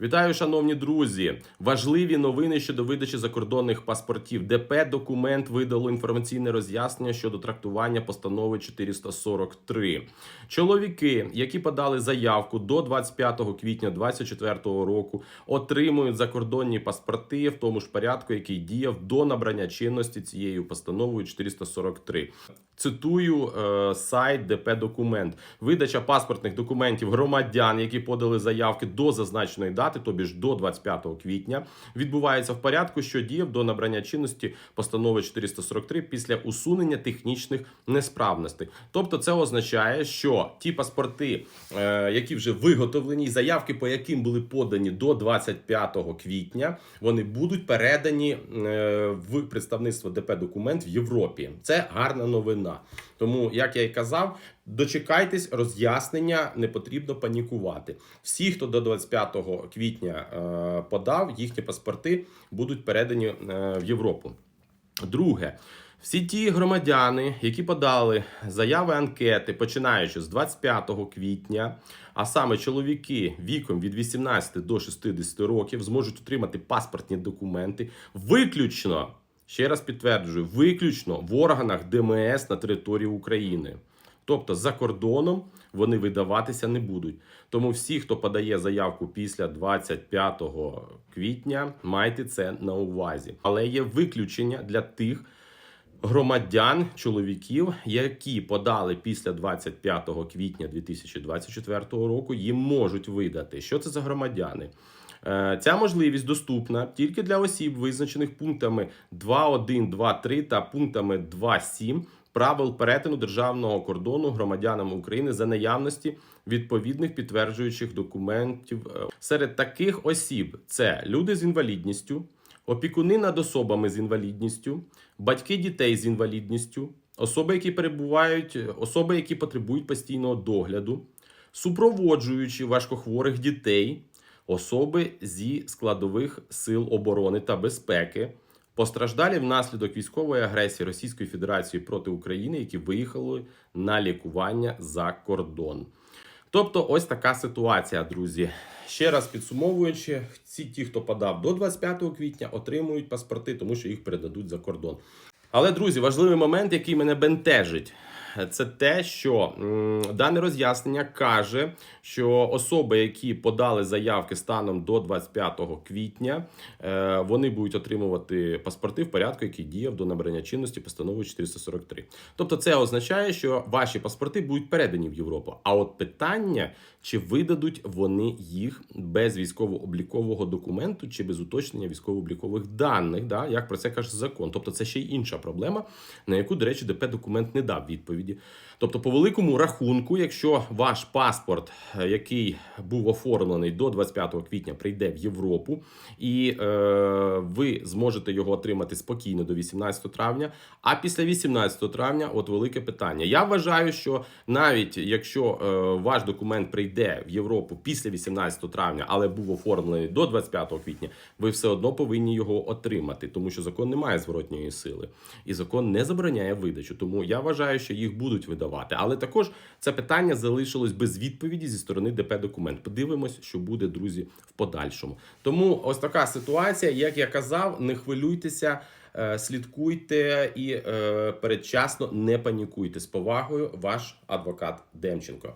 Вітаю, шановні друзі! Важливі новини щодо видачі закордонних паспортів. ДП документ видало інформаційне роз'яснення щодо трактування постанови 443. Чоловіки, які подали заявку до 25 квітня 2024 року, отримують закордонні паспорти в тому ж порядку, який діяв до набрання чинності цією постановою 443. Цитую е, сайт ДП Документ. Видача паспортних документів громадян, які подали заявки до зазначеної дати, тобі ж до 25 квітня, відбувається в порядку, що діяв до набрання чинності постанови 443 після усунення технічних несправностей. Тобто, це означає, що ті паспорти, е, які вже виготовлені, заявки, по яким були подані до 25 квітня, вони будуть передані е, в представництво ДП Документ в Європі. Це гарна новина. Тому, як я і казав, дочекайтесь роз'яснення, не потрібно панікувати. Всі, хто до 25 квітня е, подав, їхні паспорти будуть передані е, в Європу. Друге, всі ті громадяни, які подали заяви анкети, починаючи з 25 квітня, а саме чоловіки віком від 18 до 60 років, зможуть отримати паспортні документи виключно. Ще раз підтверджую, виключно в органах ДМС на території України. Тобто за кордоном вони видаватися не будуть. Тому всі, хто подає заявку після 25 квітня, майте це на увазі. Але є виключення для тих громадян, чоловіків, які подали після 25 квітня 2024 року, їм можуть видати. Що це за громадяни? Е, Ця можливість доступна тільки для осіб, визначених пунктами 2.1, 2.3 та пунктами 2.7 правил перетину державного кордону громадянам України за наявності відповідних підтверджуючих документів. Е, Серед таких осіб це люди з інвалідністю, опікуни над особами з інвалідністю, батьки дітей з інвалідністю, особи, які перебувають, особи, які потребують постійного догляду, супроводжуючи важкохворих дітей, особи зі складових сил оборони та безпеки, постраждалі внаслідок військової агресії Російської Федерації проти України, які виїхали на лікування за кордон. Тобто, ось така ситуація, друзі. Ще раз підсумовуючи, всі ті, хто подав до 25 квітня, отримують паспорти, тому що їх передадуть за кордон. Але, друзі, важливий момент, який мене бентежить, це те, що дане роз'яснення каже, що особи, які подали заявки станом до 25 квітня, е, вони будуть отримувати паспорти в порядку, який діяв до набрання чинності постанови 443. Тобто, це означає, що ваші паспорти будуть передані в Європу. А от питання, чи видадуть вони їх без військово-облікового документу чи без уточнення військово-облікових даних, да, як про це каже закон. Тобто, це ще й інша проблема, на яку, до речі, ДП документ не дав відповіді. Тобто, по великому рахунку, якщо ваш паспорт, е, який був оформлений до 25 квітня, прийде в Європу, і е, ви зможете його отримати спокійно до 18 травня. А після 18 травня, от велике питання. Я вважаю, що навіть якщо е, ваш документ прийде в Європу після 18 травня, але був оформлений до 25 квітня, ви все одно повинні його отримати, тому що закон не має зворотньої сили, і закон не забороняє видачу. Тому я вважаю, що їх будуть видавати. Але також це питання залишилось без відповіді зі сторони ДП документ. Подивимось, що буде, друзі, в подальшому. Тому ось така ситуація. Як я казав, не хвилюйтеся. е, Слідкуйте і е, передчасно не панікуйте з повагою, ваш адвокат Демченко.